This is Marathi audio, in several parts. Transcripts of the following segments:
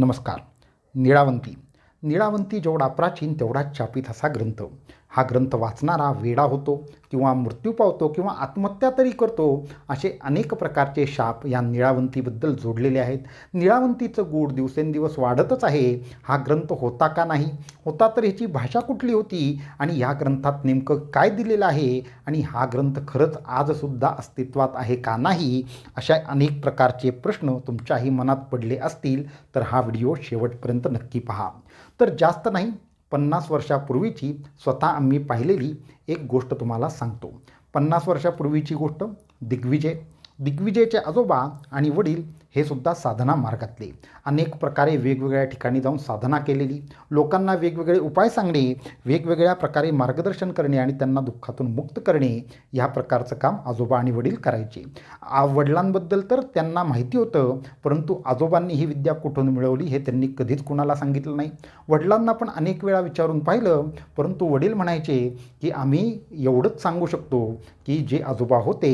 नमस्कार. निळावंती. निळावंती जेवढा प्राचीन तेवढाच छापित असा ग्रंथ. हा ग्रंथ वाचणारा वेडा होतो किंवा मृत्यू पावतो किंवा आत्महत्या तरी करतो असे अनेक प्रकारचे शाप या निळावंतीबद्दल जोडलेले आहेत. निळावंतीचं गूढ दिवसेंदिवस वाढतच आहे. हा ग्रंथ होता का नाही? होता तर ह्याची भाषा कुठली होती? आणि या ग्रंथात नेमकं काय दिलेलं आहे? आणि हा ग्रंथ खरंच आजसुद्धा अस्तित्वात आहे का नाही? अशा अनेक प्रकारचे प्रश्न तुमच्याही मनात पडले असतील तर हा व्हिडिओ शेवटपर्यंत नक्की पहा. तर जास्त नाही पन्नास वर्षापूर्वीची स्वतः आम्ही पाहिलेली एक गोष्ट तुम्हाला सांगतो. पन्नास वर्षापूर्वीची गोष्ट दिग्विजय. दिग्विजयचे आजोबा आणि वडील हे सुद्धा साधना मार्गातले. अनेक प्रकारे वेगवेगळ्या ठिकाणी जाऊन साधना केलेली. लोकांना वेगवेगळे उपाय सांगणे वेगवेगळ्या प्रकारे मार्गदर्शन करणे आणि त्यांना दुःखातून मुक्त करणे ह्या प्रकारचं काम आजोबा आणि वडील करायचे. वडिलांबद्दल तर त्यांना माहिती होतं परंतु आजोबांनी ही विद्या कुठून मिळवली हे त्यांनी कधीच कुणाला सांगितलं नाही. वडिलांना पण अनेक वेळा विचारून पाहिलं परंतु वडील म्हणायचे की आम्ही एवढंच सांगू शकतो की जे आजोबा होते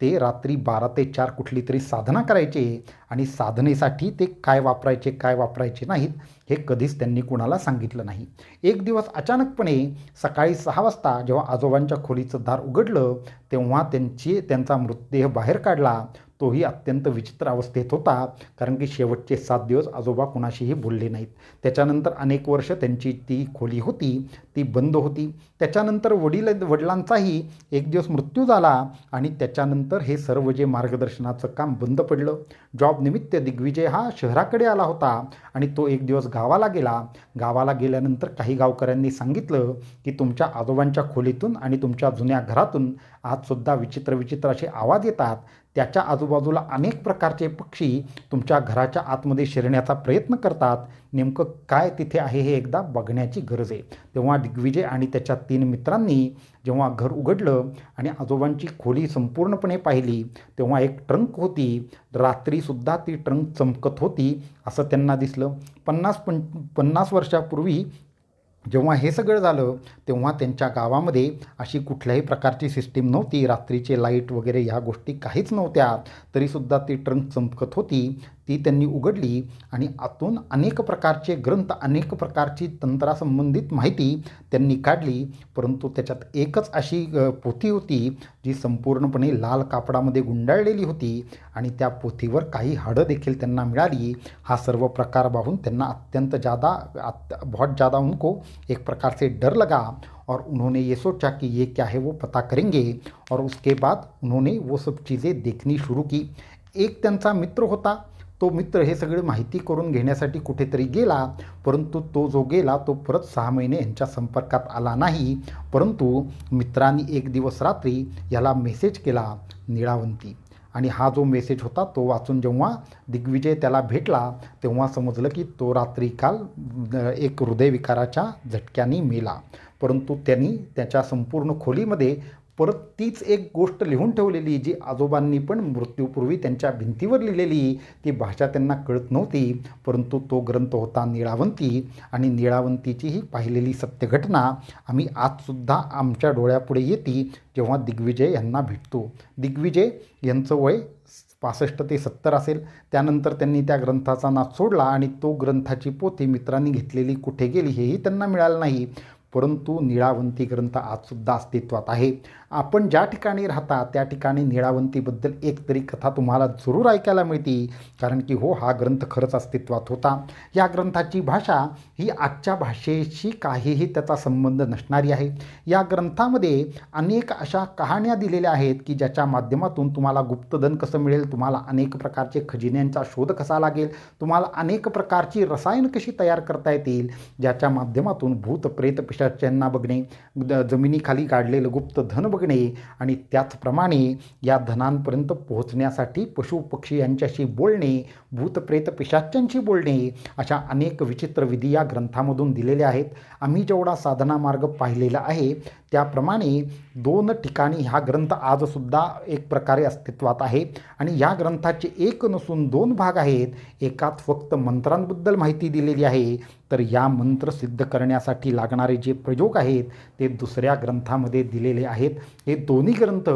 ते रात्री बारा ते चार कुठली तरी साधना करायचे आणि साधनेसाठी ते काय वापरायचे काय वापरायचे नाहीत हे कधीच त्यांनी कुणाला सांगितलं नाही. एक दिवस अचानकपणे सकाळी सहा वाजता जेव्हा आजोबांच्या खोलीचं दार उघडलं तेव्हा त्यांची त्यांचा मृतदेह बाहेर काढला तोही अत्यंत विचित्र अवस्थेत होता कारण की शेवटचे सात दिवस आजोबा कुणाशीही बोलले नाहीत. त्याच्यानंतर अनेक वर्ष त्यांची ती खोली होती ती बंद होती. त्याच्यानंतर वडील वडिलांचाही एक दिवस मृत्यू झाला आणि त्याच्यानंतर हे सर्व जे मार्गदर्शनाचं काम बंद पडलं. जॉबनिमित्त दिग्विजय हा शहराकडे आला होता आणि तो एक दिवस गावाला गेला. गावाला गेल्यानंतर काही गावकऱ्यांनी सांगितलं की तुमच्या आजोबांच्या खोलीतून आणि तुमच्या जुन्या घरातून आजसुद्धा विचित्र विचित्र असे आवाज येतात. त्याच्या आजूबाजूला अनेक प्रकारचे पक्षी तुमच्या घराच्या आतमध्ये शिरण्याचा प्रयत्न करतात. नेमकं काय तिथे आहे हे एकदा बघण्याची गरज आहे. तेव्हा दिग्विजय आणि त्याच्या तीन मित्रांनी जेव्हा घर उघडलं आणि आजोबांची खोली संपूर्णपणे पाहिली तेव्हा एक ट्रंक होती. रात्रीसुद्धा ती ट्रंक चमकत होती असं त्यांना दिसलं. पन्नास पं पन्नास वर्षापूर्वी जेव्हा हे सगळं झालं तेव्हा त्यांच्या गावामध्ये अशी कुठल्याही प्रकारची सिस्टीम नव्हती. रात्रीचे लाइट वगैरे ह्या गोष्टी काहीच नव्हत्या. तरीसुद्धा ती ट्रंक चमकत होती. ती त्यांनी उघडली आणि आतून अनेक प्रकारचे ग्रंथ अनेक प्रकारची तंत्रासंबंधित माहिती त्यांनी काढली. परंतु त्याच्यात एकच अशी पोथी होती जी संपूर्णपणे लाल कापडामध्ये गुंडाळलेली होती आणि त्या पोथीवर काही हाडं देखील त्यांना मिळाली. हा सर्व प्रकार पाहून त्यांना अत्यंत ज़्यादा बहुत ज़्यादा उनको एक प्रकार से डर लगा और उन्होंने ये सोचा कि ये क्या है वो पता करेंगे और उसके बाद उन्होंने वो सब चीज़ें देखनी शुरू की। एक त्यांचा मित्र होता तो मित्र हे सगळी माहिती करून घेण्यासाठी कुठेतरी गेला परंतु तो जो गेला तो परत सहा महिने यांच्या संपर्कात आला नाही. परंतु मित्रांनी एक दिवस रात्री याला मेसेज केला निळावंती. आणि हा जो मेसेज होता तो वाचून जेव्हा दिग्विजय त्याला भेटला तेव्हा समजलं की तो रात्री काल एक हृदयविकाराच्या झटक्याने मेला. परंतु त्यांनी त्याच्या संपूर्ण खोलीमध्ये परत तीच एक गोष्ट लिहून ठेवलेली जी आजोबांनी पण मृत्यूपूर्वी त्यांच्या भिंतीवर लिहिलेली ती भाषा त्यांना कळत नव्हती परंतु तो ग्रंथ होता निळावंती आणि निळावंतीची ही पाहिलेली सत्यघटना. आम्ही आजसुद्धा आमच्या डोळ्यापुढे येते जेव्हा दिग्विजय यांना भेटतो. दिग्विजय यांचं वय पासष्ट ते सत्तर असेल. त्यानंतर त्यांनी त्या ग्रंथाचा नाच सोडला आणि तो ग्रंथाची पोथी मित्रांनी घेतलेली कुठे गेली हेही त्यांना मिळालं नाही. परंतु निळावंती ग्रंथ आजसुद्धा अस्तित्वात आहे. आपण ज्या ठिकाणी राहता त्या ठिकाणी निळावंतीबद्दल एक तरी कथा तुम्हाला जरूर ऐकायला मिळते. कारण की हो हा ग्रंथ खरंच अस्तित्वात होता. या ग्रंथाची भाषा ही आजच्या भाषेशी काहीही त्याचा संबंध नसणारी आहे. या ग्रंथामध्ये अनेक अशा कहाण्या दिलेल्या आहेत की ज्याच्या माध्यमातून तुम्हाला गुप्तधन कसं मिळेल तुम्हाला अनेक प्रकारचे खजिन्यांचा शोध कसा लागेल तुम्हाला अनेक प्रकारची रसायन कशी तयार करता येतील ज्याच्या माध्यमातून भूत प्रेत पिशाच्यांना बघणे द जमिनीखाली काढलेलं गुप्त धन बघणे आणि त्याचप्रमाणे या धनांपर्यंत पोहोचण्यासाठी पशुपक्षी यांच्याशी बोलणे भूतप्रेत पिशाच्यांशी बोलणे अशा अनेक विचित्र विधी या ग्रंथामधून दिलेल्या आहेत. आम्ही जेवढा साधना मार्ग पाहिलेला आहे त्याप्रमाणे दोन ठिकाणी हा ग्रंथ आजसुद्धा एक प्रकारे अस्तित्वात आहे आणि या ग्रंथाचे एक नसून दोन भाग आहेत. एकात फक्त मंत्रांबद्दल माहिती दिलेली आहे. तर या मंत्र सिद्ध करण्यासाठी लागणारे जे जे प्रयोग आहेत ते दुसऱ्या ग्रंथामध्ये दिलेले आहेत. हे दोन्ही ग्रंथ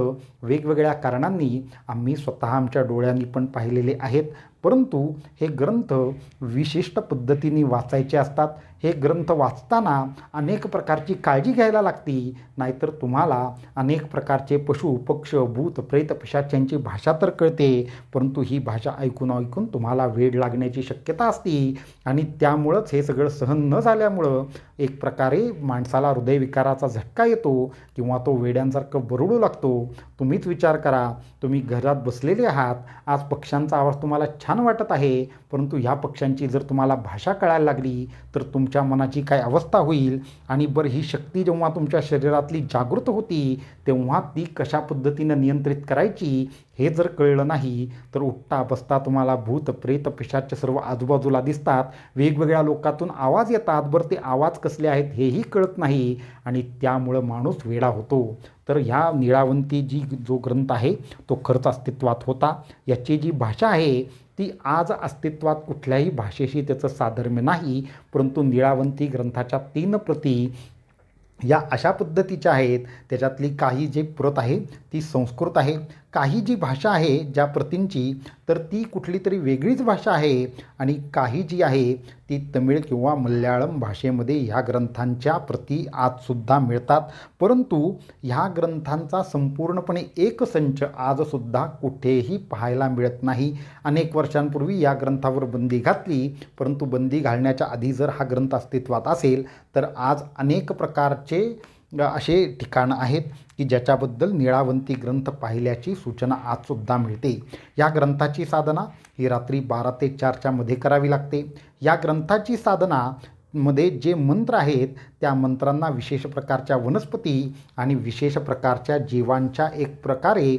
वेगवेगळ्या कारणांनी आम्ही स्वतः आमच्या डोळ्यांनी पण पाहिलेले आहेत. परंतु हे ग्रंथ विशिष्ट पद्धतीने वाचायचे असतात. हे ग्रंथ वाचताना अनेक प्रकारची काळजी घ्यायला लागती. नाहीतर तुम्हाला अनेक प्रकारचे पशु पक्ष भूत प्रेत पिशाच्यांची भाषा तर कळते. परंतु ही भाषा ऐकून ऐकून तुम्हाला वेळ लागण्याची शक्यता असते. आणि त्यामुळंच हे सगळं सहन न झाल्यामुळं एक प्रकारे माणसाला हृदयविकाराचा झटका येतो किंवा तो वेड्यांसारखं बरडू लागतो. तुम्हीच विचार करा. तुम्ही घरात बसलेले आहात. आज पक्ष्यांचा आवाज तुम्हाला छान वाटत आहे. परंतु ह्या पक्ष्यांची जर तुम्हाला भाषा कळायला लागली तर तुमच्या मनाची काय अवस्था होईल आणि बरं ही शक्ती जेव्हा तुमच्या शरीरातली जागृत होती तेव्हा ती कशा पद्धतीनं नियंत्रित करायची हे जर कळलं नाही तर उठता बसता तुम्हाला भूत प्रेत पिशाच सर्व आजूबाजूला दिसतात. वेगवेगळ्या लोकातून आवाज येतात. बरं ते आवाज कसले आहेत हेही कळत नाही आणि त्यामुळं माणूस वेडा होतो. तर ह्या निळावंती जी जो ग्रंथ आहे तो खरंच अस्तित्वात होता. याची जी भाषा आहे ती आज अस्तित्वात कुठल्याही भाषेशी त्याचं साधर्म्य नाही. परंतु निळावंती ग्रंथाच्या तीन प्रती या अशा पद्धतीच्या आहेत. त्याच्यातली काही जे प्रत आहे ती संस्कृत आहे. काही जी भाषा आहे ज्या प्रतींची तर ती कुठली तरी वेगळीच भाषा आहे आणि काही जी आहे ती तमिळ किंवा मल्याळम भाषेमध्ये ह्या ग्रंथांच्या प्रती आजसुद्धा मिळतात. परंतु ह्या ग्रंथांचा संपूर्णपणे एक संच आजसुद्धा कुठेही पाहायला मिळत नाही. अनेक वर्षांपूर्वी या ग्रंथावर बंदी घातली परंतु बंदी घालण्याच्या आधी जर हा ग्रंथ अस्तित्वात असेल तर आज अनेक प्रकारचे असे ठिकाणं आहेत की ज्याच्याबद्दल निळावंती ग्रंथ पाहिल्याची सूचना आजसुद्धा मिळते. या ग्रंथाची साधना ही रात्री बारा ते चारच्या मध्ये करावी लागते. या ग्रंथाची साधना मध्ये जे मंत्र आहेत त्या मंत्रांना विशेष प्रकारच्या वनस्पती आणि विशेष प्रकारच्या जीवांच्या एक प्रकारे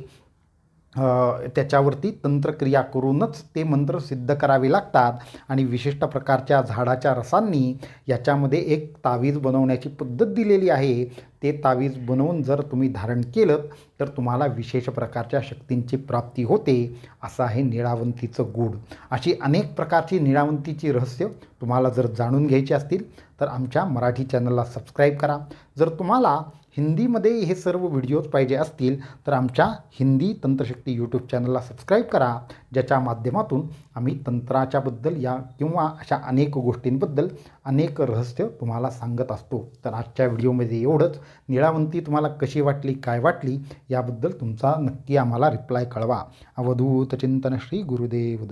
त्याच्यावरती तंत्रक्रिया करूनच ते मंत्र सिद्ध करावे लागतात. आणि विशिष्ट प्रकारच्या झाडाच्या रसांनी याच्यामध्ये एक तावीज बनवण्याची पद्धत दिलेली आहे. ते तावीज बनवून जर तुम्ही धारण केलं तर तुम्हाला विशेष प्रकारच्या शक्तींची प्राप्ती होते. असं आहे निळावंतीचं गूढ. अशी अनेक प्रकारची निळावंतीची रहस्य तुम्हाला जर जाणून घ्यायची असतील तर आमच्या मराठी चॅनलला सबस्क्राईब करा. जर तुम्हाला हिंदीमध्ये हे सर्व व्हिडिओज पाहिजे असतील तर आमच्या हिंदी तंत्रशक्ती यूट्यूब चॅनलला सबस्क्राईब करा ज्याच्या माध्यमातून आम्ही तंत्राच्याबद्दल या किंवा अशा अनेक गोष्टींबद्दल अनेक रहस्य तुम्हाला सांगत असतो. तर आजच्या व्हिडिओमध्ये एवढंच. निळावंती तुम्हाला कशी वाटली काय वाटली याबद्दल तुमचा नक्की आम्हाला रिप्लाय कळवा. अवधूत चिंतन श्री गुरुदेव